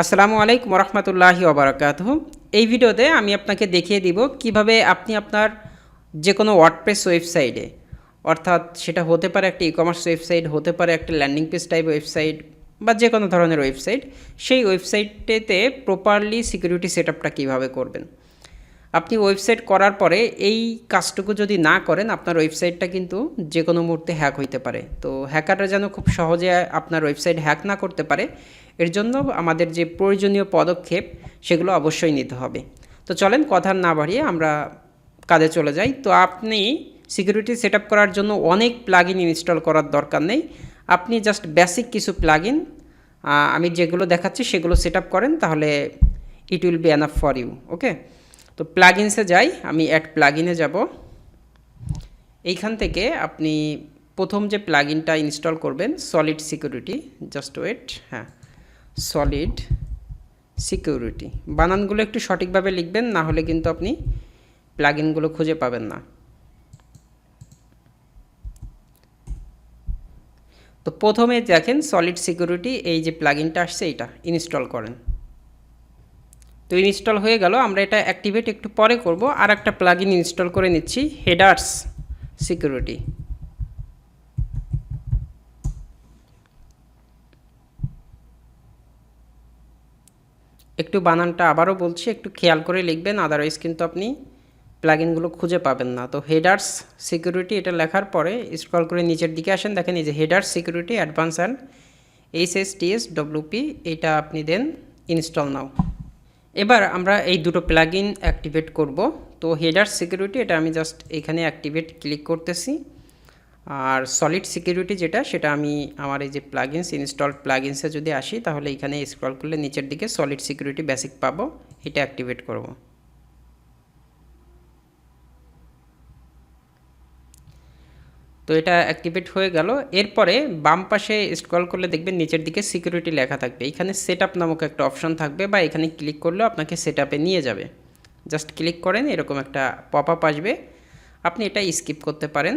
আসসালামু আলাইকুম রহমতুল্লাহি ওবরাকাত এই ভিডিওতে আমি আপনাকে দেখিয়ে দিব কীভাবে আপনি আপনার যে কোনো ওয়ার্ডপ্রেস ওয়েবসাইটে, অর্থাৎ সেটা হতে পারে একটা ই কমার্স ওয়েবসাইট, হতে পারে একটা ল্যান্ডিং পেজ টাইপ ওয়েবসাইট বা যে কোনো ধরনের ওয়েবসাইট, সেই ওয়েবসাইটেতে প্রপারলি সিকিউরিটি সেট আপটা কীভাবে করবেন? আপনি ওয়েবসাইট করার পরে এই কাজটুকু যদি না করেন, আপনার ওয়েবসাইটটা কিন্তু যে কোনো মুহূর্তে হ্যাক হইতে পারে। তো হ্যাকাররা যেন খুব সহজে আপনার ওয়েবসাইট হ্যাক না করতে পারে, এর জন্য আমাদের যে প্রয়োজনীয় পদক্ষেপ, সেগুলো অবশ্যই নিতে হবে। তো চলেন কথা না বাড়িয়ে আমরা কাজে চলে যাই। তো আপনি সিকিউরিটি সেট করার জন্য অনেক প্লাগ ইন ইনস্টল করার দরকার নেই। আপনি জাস্ট বেসিক কিছু প্লাগ আমি যেগুলো দেখাচ্ছি সেগুলো সেট করেন, তাহলে it will be enough for you, okay? তো প্লাগইনসে যাই, আমি অ্যাড প্লাগইনে যাব। এইখান থেকে আপনি প্রথম যে প্লাগইনটা ইনস্টল করবেন সলিড সিকিউরিটি জাস্ট ওয়েট হ্যাঁ সলিড সিকিউরিটি বানানগুলো একটু সঠিকভাবে লিখবেন, না হলে কিন্তু আপনি প্লাগইনগুলো খুঁজে পাবেন না। তো প্রথমে দেখেন সলিড সিকিউরিটি এই যে প্লাগইনটা আসছে, এইটা ইনস্টল করেন। তো ইনস্টল হয়ে গেল, আমরা এটা অ্যাক্টিভেট একটু পরে করব। আর একটা প্লাগইন ইনস্টল করে নিচ্ছি হেডার্স সিকিউরিটি একটু বানানটা আবারও বলছি, একটু খেয়াল করে লিখবেন আদারওয়াইজ কিন্তু আপনি প্লাগইনগুলো খুঁজে পাবেন না। তো হেডার্স সিকিউরিটি এটা লেখার পরে স্ক্রল করে নিচের দিকে আসেন, দেখেন এই যে headers security advance and H S T S WP এটা আপনি দেন ইনস্টল নাও এবার আমরা এই দুটো প্লাগ ইন অ্যাক্টিভেট করব। তো হেডার সিকিউরিটি এটা আমি জাস্ট এখানে অ্যাক্টিভেট ক্লিক করতেছি। আর সলিড সিকিউরিটি যেটা, সেটা আমি আমার এই যে প্লাগইনস ইনস্টল প্লাগইনসে যদি আসি, তাহলে এখানে স্ক্রল করলে নিচের দিকে সলিড সিকিউরিটি বেসিক পাবো। এটা অ্যাক্টিভেট করব। তো এটা অ্যাক্টিভেট হয়ে গেল। এরপরে বাম পাশে স্ক্রল করলে দেখবেন নিচের দিকে সিকিউরিটি লেখা থাকবে। এখানে সেট আপ নামক একটা অপশন থাকবে বা এখানে ক্লিক করলেও আপনাকে সেট আপে নিয়ে যাবে। জাস্ট ক্লিক করেন, এরকম একটা পপ আপ আসবে। আপনি এটা স্কিপ করতে পারেন।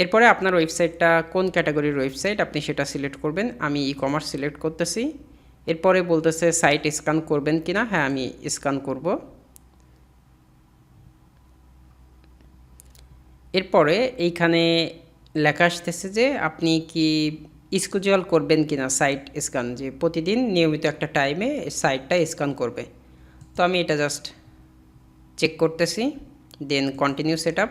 এরপরে আপনার ওয়েবসাইটটা কোন ক্যাটাগরির ওয়েবসাইট আপনি সেটা সিলেক্ট করবেন। আমি ই কমার্স সিলেক্ট করতেছি। এরপরে বলতেছে সাইট স্ক্যান করবেন কি না হ্যাঁ আমি স্ক্যান করব। এরপরে এইখানে লেখা আসতেছে যে আপনি কি স্কুজুয়াল করবেন কি না সাইট স্ক্যান যে প্রতিদিন নিয়মিত একটা টাইমে সাইটটা স্ক্যান করবে। তো আমি এটা জাস্ট চেক করতেছি দেন কন্টিনিউ সেট আপ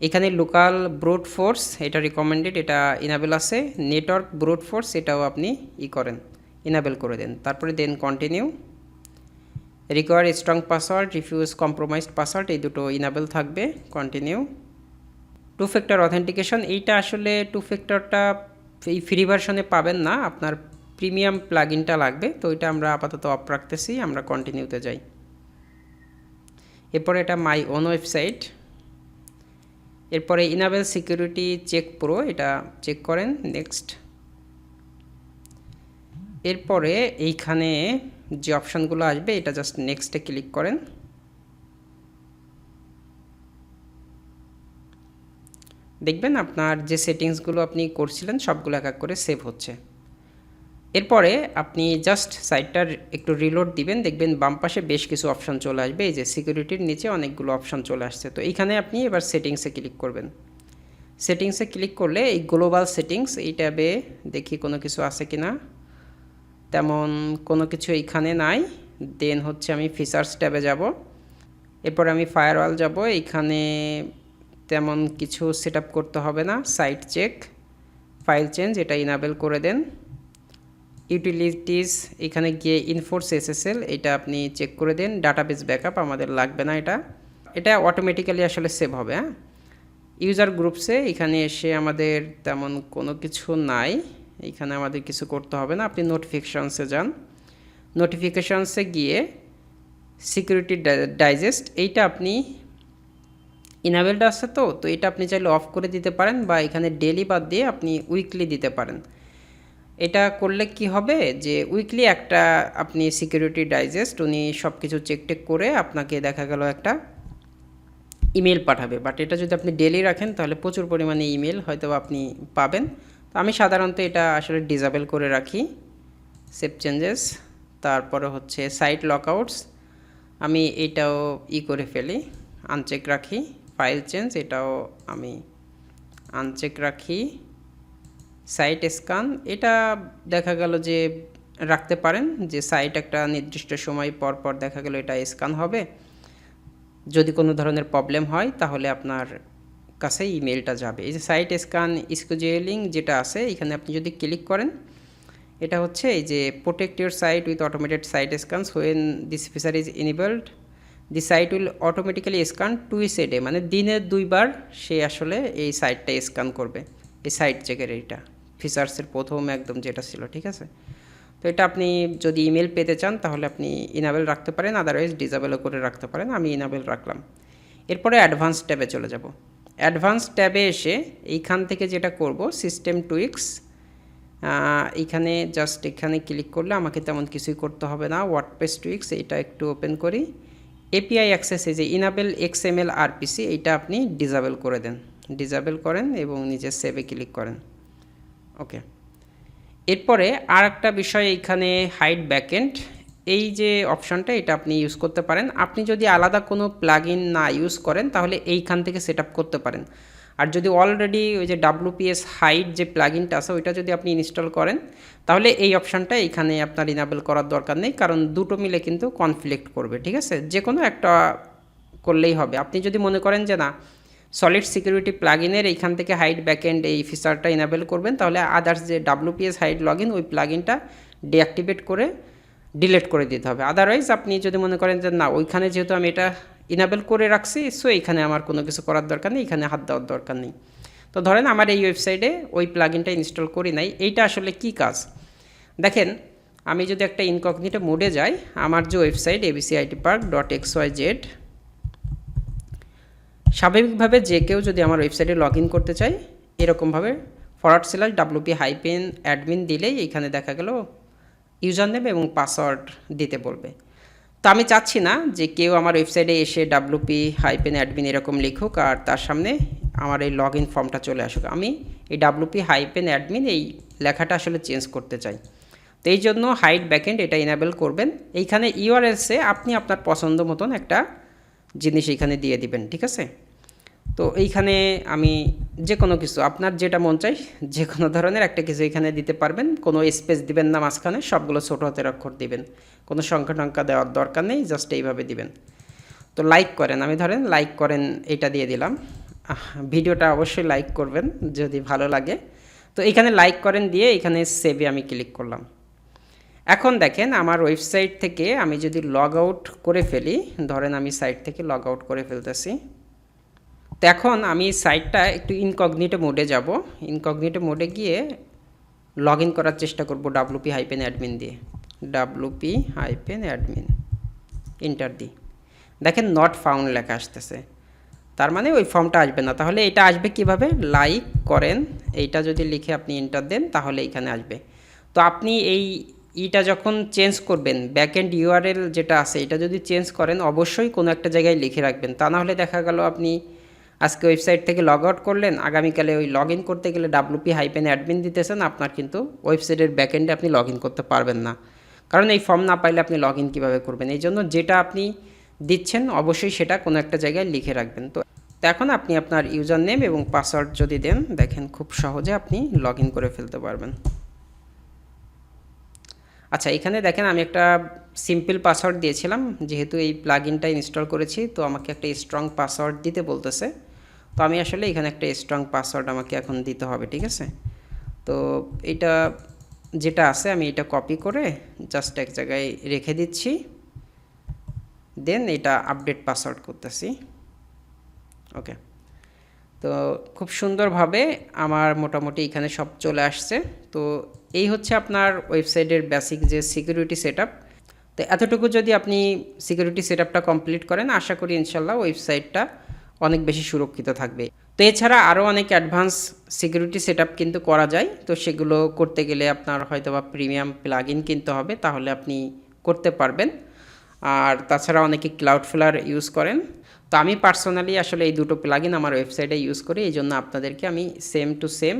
এখানে লোকাল ব্রুট ফোর্স এটা রিকমেন্ডেড এটা ইনাবেল আছে। নেটওয়ার্ক ব্রুট ফোর্স এটাও আপনি ই করেন ইনাবেল করে দেন। তারপরে then continue require strong password refuse compromised password এই দুটো ইনাবেল থাকবে কন্টিনিউ টু ফ্যাক্টর অথেন্টিকেশন এইটা আসলে টু ফ্যাক্টরটা এই ফ্রি ভার্সনে পাবেন না, আপনার প্রিমিয়াম প্লাগইনটা লাগবে, তো এটা আমরা আপাতত অফ রাখতেছি, আমরা কন্টিনিউতে যাই. এরপরে এটা মাই ওন ওয়েবসাইট এরপরে ইনাবেল সিকিউরিটি চেক প্রো এটা চেক করেন নেক্সট এরপরে এইখানে যে অপশানগুলো আসবে, এটা জাস্ট নেক্সটে ক্লিক করেন। দেখবেন আপনার যে সেটিংসগুলো আপনি করছিলেন, সবগুলো এক এক করে সেভ হচ্ছে। এরপরে আপনি জাস্ট সাইটটার একটু রিলোড দিবেন, দেখবেন বাম পাশে বেশ কিছু অপশান চলে আসবে, এই যে সিকিউরিটির নিচে অনেকগুলো অপশান চলে আসছে। তো এইখানে আপনি এবার সেটিংসে ক্লিক করবেন। সেটিংসে ক্লিক করলে এই গ্লোবাল সেটিংস এই ট্যাবে দেখি কোনো কিছু আছে কি না তেমন কোনো কিছু এইখানে নাই। দেন হচ্ছে আমি ফিচার্স ট্যাবে যাব। এরপর আমি ফায়ারওয়াল যাব। এইখানে তেমন কিছু সেট করতে হবে না। সাইট চেক ফাইল চেঞ্জ এটা ইনাবেল করে দেন। ইউটিলিটিস এখানে গিয়ে ইনফোর্স এসএসএল এটা আপনি চেক করে দেন। ডাটাবেস ব্যাকআপ আমাদের লাগবে না এটা। এটা অটোমেটিক্যালি আসলে সেভ হবে হ্যাঁ? ইউজার গ্রুপসে এখানে এসে আমাদের তেমন কোনো কিছু নাই। এখানে আমাদের কিছু করতে হবে না, আপনি নোটিফিকেশানসে যান। নোটিফিকেশানসে গিয়ে সিকিউরিটি ডাইজেস্ট এইটা আপনি ইনাবেলটা আছে তো তো এটা আপনি চাইলে অফ করে দিতে পারেন বা এখানে ডেলি বাদ দিয়ে আপনি উইকলি দিতে পারেন। এটা করলে কি হবে যে উইকলি একটা আপনি সিকিউরিটি ডাইজেস্ট উনি সব কিছু চেক টেক করে আপনাকে দেখা গেল একটা ইমেল পাঠাবে। বাট এটা যদি আপনি ডেলি রাখেন তাহলে প্রচুর পরিমাণে ইমেল হয়তো আপনি পাবেন। তো আমি সাধারণত এটা আসলে ডিজাবেল করে রাখি সেভ চেঞ্জেস তারপরে হচ্ছে সাইট লকআউটস আমি এটাও ই করে ফেলি আনচেক রাখি ফাইল চেঞ্জ এটাও আমি আনচেক রাখি সাইট স্ক্যান এটা দেখা গেল যে রাখতে পারেন, যে সাইট একটা নির্দিষ্ট সময় পর পর দেখা গেল এটা স্ক্যান হবে। যদি কোনো ধরনের প্রবলেম হয়, তাহলে আপনার কাছে ইমেলটা যাবে। এই যে সাইট স্ক্যান স্কুজুয়েলিং যেটা আছে, এখানে আপনি যদি ক্লিক করেন, এটা হচ্ছে এই যে protect your site with automated site scans when this feature is enabled the site will automatically scan twice a day মানে দিনে দুইবার সে আসলে এই সাইটটা স্ক্যান করবে। এই সাইট চেকের এইটা ফিচার্সের প্রথম একদম যেটা ছিল, ঠিক আছে? তো এটা আপনি যদি ইমেল পেতে চান, তাহলে আপনি ইনাবেল রাখতে পারেন আদারওয়াইজ ডিজাবেলও করে রাখতে পারেন, আমি ইনাবেল রাখলাম। এরপরে অ্যাডভান্স ট্যাবে চলে যাব। অ্যাডভান্স ট্যাবে এসে এইখান থেকে যেটা করব সিস্টেম টুইক্স এইখানে জাস্ট এখানে ক্লিক করলে আমাকে তেমন কিছুই করতে হবে না। ওয়ার্ডপ্রেস টুইক্স এটা একটু ওপেন করি। এপিআই অ্যাক্সেস এই যে enable X M XML RPC এইটা আপনি ডিজাবেল করে দেন। ডিজাবেল করেন এবং নিজের সেভে ক্লিক করেন। ওকে এরপরে আর একটা বিষয় এইখানে হাইড ব্যাকএন্ড এই যে অপশনটা, এটা আপনি ইউজ করতে পারেন। আপনি যদি আলাদা কোনো প্লাগইন না ইউজ করেন, তাহলে এইখান থেকে সেট করতে পারেন। আর যদি অলরেডি ওই যে ডাব্লুপিএস হাইট যে প্লাগইনটা আছে, ওইটা যদি আপনি ইনস্টল করেন, তাহলে এই অপশানটা এখানে আপনার ইনাবেল করার দরকার নেই, কারণ দুটো মিলে কিন্তু কনফ্লিক্ট করবে, ঠিক আছে? যে কোনো একটা করলেই হবে। আপনি যদি মনে করেন যে না সলিড সিকিউরিটি প্লাগইনের এইখান থেকে হাইড ব্যাকএন্ড এই ফিচারটা ইনাবেল করবেন, তাহলে আদার্স যে ডাব্লুপিএস হাইট লগ ওই প্লাগইনটা ডিঅ্যাক্টিভেট করে ডিলিট করে দিতে হবে। আদারওয়াইজ আপনি যদি মনে করেন যে না, ওইখানে যেহেতু আমি এটা ইনাবেল করে রাখছি সো এখানে আমার কোনো কিছু করার দরকার নেই, এখানে হাত দেওয়ার দরকার নেই। তো ধরেন আমার এই ওয়েবসাইটে ওই প্লাগইনটা ইনস্টল করি নাই, এইটা আসলে কি কাজ? দেখেন, আমি যদি একটা ইনকগনিটো মোডে যাই, আমার যে website ABC IT park dot X Y Z স্বাভাবিকভাবে যে কেউ যদি আমার ওয়েবসাইটে লগ ইন করতে চায়, এরকমভাবে forward slash WP hyphen admin দিলেই এখানে দেখা গেল ইউজার নেম এবং পাসওয়ার্ড দিতে বলবে। তো আমি চাচ্ছি না যে কেউ আমার ওয়েবসাইটে এসে ডাব্লুপি হাইপেন অ্যাডমিন এরকম লিখুক আর তার সামনে আমার এই লগ ইন ফর্মটা চলে আসুক। আমি এই ডাব্লুপি হাইপেন অ্যাডমিন এই লেখাটা আসলে চেঞ্জ করতে চাই। তো এই জন্য হাইট ব্যাকএন্ড এটা ইনাবেল করবেন। এইখানে ইউআরএলসে আপনি আপনার পছন্দ মতন একটা জিনিস এইখানে দিয়ে দিবেন, ঠিক আছে? তো এইখানে আমি যে কোনো কিছু, আপনার যেটা মন চাই যে কোনো ধরনের একটা কিছু এখানে দিতে পারবেন। কোনো স্পেস দিবেন না মাঝখানে, সবগুলো ছোটো হাতের অক্ষর দিবেন। কোনো সংখ্যা টংখ্যা দেওয়ার দরকার নেই জাস্ট এইভাবে দিবেন। তো লাইক করেন, আমি ধরেন লাইক করেন, এটা দিয়ে দিলাম। ভিডিওটা অবশ্যই লাইক করবেন, যদি ভালো লাগে। তো এখানে লাইক করেন দিয়ে এখানে সেভে আমি ক্লিক করলাম। এখন দেখেন, আমার ওয়েবসাইট থেকে আমি যদি লগ আউট করে ফেলি, ধরেন আমি সাইট থেকে লগ আউট করে ফেলতেছি। তো এখন আমি সাইটটা একটু ইনকগনিটো মোডে যাব। ইনকগনিটো মোডে গিয়ে লগ করার চেষ্টা করব ডাব্লুপি হাইপেন অ্যাডমিন দিয়ে। ডাব্লুপি হাইপেন অ্যাডমিন ইন্টার দিই। দেখেন নট ফাউন্ড লেখা আসতেছে। তার মানে ওই ফর্মটা আসবে না। তাহলে এটা আসবে কীভাবে? লাইক করেন, এইটা যদি লিখে আপনি ইন্টার দেন, তাহলে এখানে আসবে। তো আপনি এই ইটা যখন চেঞ্জ করবেন ব্যাক এন্ড ইউআরএল যেটা আছে, এটা যদি চেঞ্জ করেন, অবশ্যই কোনো একটা জায়গায় লিখে রাখবেন। তা না হলে দেখা গেল আপনি আজকে ওয়েবসাইট থেকে লগ আউট করলেন। আগামীকালে ওই লগ ইন করতে গেলে ডাব্লুপি হাইপেন অ্যাডমিন দিতেছেন। আপনার কিন্তু ওয়েবসাইটের ব্যাক এন্ডে আপনি লগ ইন করতে পারবেন না। কারণ এই ফর্ম না পাইলে আপনি লগ ইন কীভাবে করবেন? এই জন্য যেটা আপনি দিচ্ছেন, অবশ্যই সেটা কোনো একটা জায়গায় লিখে রাখবেন। তো এখন আপনি আপনার ইউজার নেম এবং পাসওয়ার্ড যদি দেন, দেখেন খুব সহজে আপনি লগ ইন করে ফেলতে পারবেন। আচ্ছা এখানে দেখেন আমি একটা সিম্পল পাসওয়ার্ড দিয়েছিলাম। যেহেতু এই প্লাগইনটা ইনস্টল করেছি, তো আমাকে একটা স্ট্রং পাসওয়ার্ড দিতে বলতেছে। তো আমি আসলে এখানে একটা স্ট্রং পাসওয়ার্ড আমাকে এখন দিতে হবে, ঠিক আছে? তো এটা যেটা আছে আমি এটা কপি করে জাস্ট এক জায়গায় রেখে দিচ্ছি। দেন এটা আপডেট পাসওয়ার্ড করতেছি। ওকে তো খুব সুন্দরভাবে আমার মোটামুটি এখানে সব চলে আসছে। তো এই হচ্ছে আপনার ওয়েবসাইটের বেসিক যে সিকিউরিটি সেট তো এতটুকু যদি আপনি সিকিউরিটি সেট কমপ্লিট করেন, আশা করি ইনশাল্লাহ ওয়েবসাইটটা অনেক বেশি সুরক্ষিত থাকবে। তো এছাড়া আরও অনেক অ্যাডভান্স সিকিউরিটি সেট কিন্তু করা যায়। তো সেগুলো করতে গেলে আপনার হয়তো বা প্রিমিয়াম প্লাগ ইন কিনতে হবে, তাহলে আপনি করতে পারবেন। আর তাছাড়া অনেকে ক্লাউড ফ্লার ইউজ করেন। তো আমি পার্সোনালি আসলে এই দুটো প্লাগইন আমার ওয়েবসাইটে ইউজ করি এই জন্য আপনাদেরকে আমি সেম টু সেম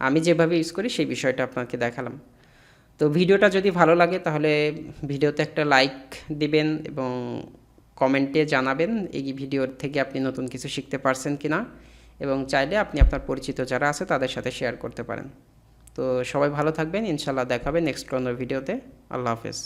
আমি যেভাবে ইউজ করি সেই বিষয়টা আপনাকে দেখালাম। তো ভিডিওটা যদি ভালো লাগে তাহলে ভিডিওতে একটা লাইক দিবেন এবং কমেন্টে জানাবেন এই ভিডিওর থেকে আপনি নতুন কিছু শিখতে পারছেন কি না এবং চাইলে আপনি আপনার পরিচিত যারা আছে তাদের সাথে শেয়ার করতে পারেন। তো সবাই ভালো থাকবেন ইনশাল্লাহ দেখাবে নেক্সট কোনো ভিডিওতে। আল্লাহ হাফেজ।